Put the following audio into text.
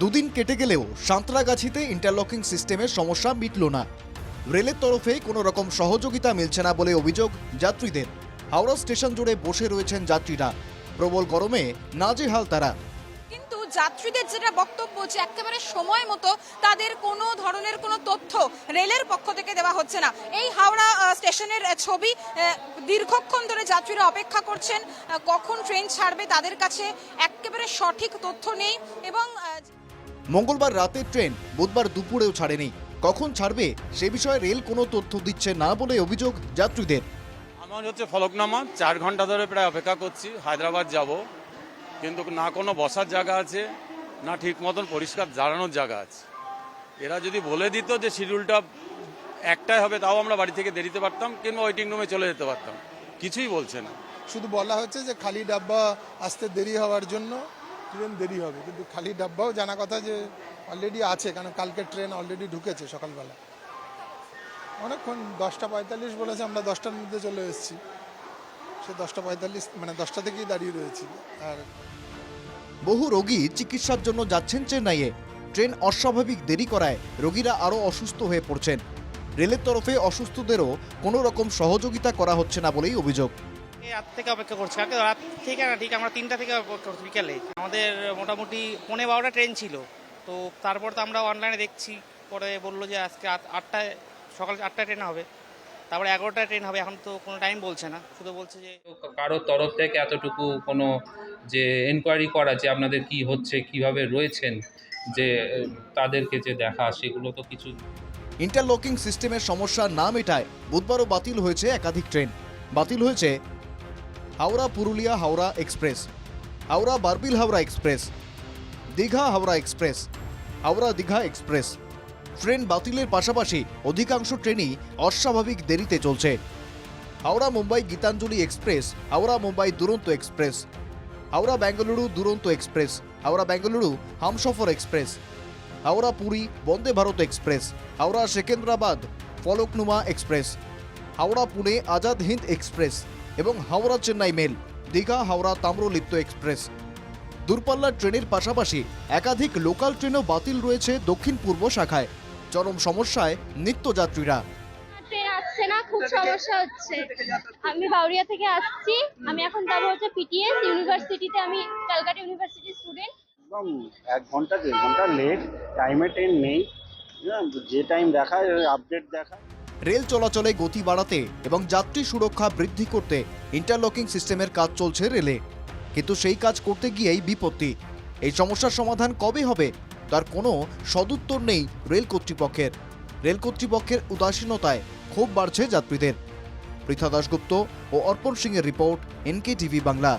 দুদিন কেটে গেলেও সাঁতরাগাছিতে ইন্টারলকিং সিস্টেমের সমস্যা মিটল না। রেলের তরফে কোনো রকম সহযোগিতা মিলছে না বলে অভিযোগ যাত্রীদের। হাওড়া স্টেশন জুড়ে বসে রয়েছেন যাত্রীরা। প্রবল গরমে নাজেহাল তারা। কিন্তু যাত্রীদের যেটা বক্তব্য যে একেবারে সময় মতো তাদের কোনো ধরনের কোনো তথ্য রেলের পক্ষ থেকে দেওয়া হচ্ছে না। এই হাওড়া স্টেশনের ছবি দীর্ঘক্ষণ ধরে যাত্রীরা অপেক্ষা করছেন কখন ট্রেন ছাড়বে তাদের কাছে একেবারে সঠিক তথ্য নেই এবং মঙ্গলবার রাতের ট্রেন বুধবার দুপুরেও ছাড়েনি। কখন ছাড়বে সে বিষয়ে রেল কোনো তথ্য দিচ্ছে না বলে অভিযোগ যাত্রীদের। আমার হচ্ছে ফলকনামা চার ঘণ্টা ধরে প্রায় অপেক্ষা করছি হায়দ্রাবাদ যাব। কিন্তু না কোনো বসার জায়গা আছে না ঠিক মতন পরিষ্কার দাঁড়ানোর জায়গা আছে। এরা যদি বলে দিত যে শিডিউলটা একটাই হবে তাও আমরা বাড়ি থেকে দেরিতে পারতাম কিংবা ওয়েটিং রুমে চলে যেতে পারতাম। কিছুই বলছে না। শুধু বলা হচ্ছে যে খালি ডাব্বা আসতে দেরি হওয়ার জন্য ট্রেন দেরি হবে, কিন্তু খালি ডাব্বাও জানা কথা যে অলরেডি আছে, কারণ কালকে ট্রেন অলরেডি ঢুকেছে সকালবেলা। অনেকক্ষণ, দশটা পঁয়তাল্লিশ বলেছে, আমরা দশটার মধ্যে চলে এসেছি। সে দশটা পঁয়তাল্লিশ মানে দশটা থেকেই দাঁড়িয়ে রয়েছি। আর বহু রোগী চিকিৎসার জন্য যাচ্ছেন চেন্নাইয়ে। ট্রেন অস্বাভাবিক দেরি করায় রোগীরা আরও অসুস্থ হয়ে পড়ছেন। রেলের তরফে অসুস্থদেরও কোনো রকম সহযোগিতা করা হচ্ছে না বলেই অভিযোগ। রাত থেকে অপেক্ষা করছি। কালকে রাত থেকে না ঠিক আমরা তিনটা থেকে অপেক্ষা করছি বিকালে। আমাদের মোটামুটি পৌনে বারোটা ট্রেন ছিল। তো তারপর তো আমরা অনলাইনে দেখছি। পরে বলল যে আজকে আট- আটটায় সকাল আটটায় ট্রেন হবে। তারপরে এগারোটায় ট্রেন হবে। এখন তো কোনো টাইম বলছে না। শুধু বলছে যে কারোর তরফ থেকে এতটুকু কোনো যে এনকোয়ারি করা যে আপনাদের কি হচ্ছে কীভাবে রয়েছেন যে তাদেরকে যে দেখা সেগুলো তো কিছু ইন্টারলকিং সিস্টেমের সমস্যা না মেটায় বুধবারও বাতিল হয়েছে একাধিক ট্রেন। বাতিল হয়েছে Howrah Purulia Howrah express, Howrah Barbil Howrah express, Digha Howrah express, Howrah Digha express. Train বাতিলের পাশাপাশি অধিকাংশ ট্রেনই অস্বাভাবিক দেরিতে চলছে। Howrah Mumbai Gitanjali express, Howrah Mumbai Duronto express, Howrah Bengaluru Duronto express, Howrah Bengaluru Humsafar express, Howrah Puri Vande Bharat express, Howrah Secunderabad Falaknuma express, Howrah Pune Azad Hind express এবং Howrah Chennai mail Digha Howrah Tamralipta express. দূরপাল্লার ট্রেনের পাশাপাশি একাধিক local ট্রেনও বাতিল রয়েছে দক্ষিণ পূর্ব শাখায়। চরম সমস্যায় নিত্যযাত্রীরা। ট্রেন আসছে না খুব সমস্যা হচ্ছে। আমি বাউরিয়া থেকে আসছি। আমি এখন যাব হচ্ছে পিটিএস ইউনিভার্সিটিতে। আমি ক্যালকাটা ইউনিভার্সিটি স্টুডেন্ট। একদম এক ঘণ্টা দেড় ঘণ্টা লেট। টাইমে ট্রেন নেই। হ্যাঁ, যে টাইম দেখায় আপডেট দেখায়। রেল চলাচলে গতি বাড়াতে এবং যাত্রী সুরক্ষা বৃদ্ধি করতে ইন্টারলকিং সিস্টেমের কাজ চলছে রেলে। কিন্তু সেই কাজ করতে গিয়েই বিপত্তি। এই সমস্যার সমাধান কবে হবে, তার কোনো সদুত্তর নেই রেল কর্তৃপক্ষের। রেল কর্তৃপক্ষের উদাসীনতায় ক্ষোভ বাড়ছে যাত্রীদের। পৃথা দাশগুপ্ত ও অর্পণ সিংয়ের রিপোর্ট এনকে টিভি বাংলা।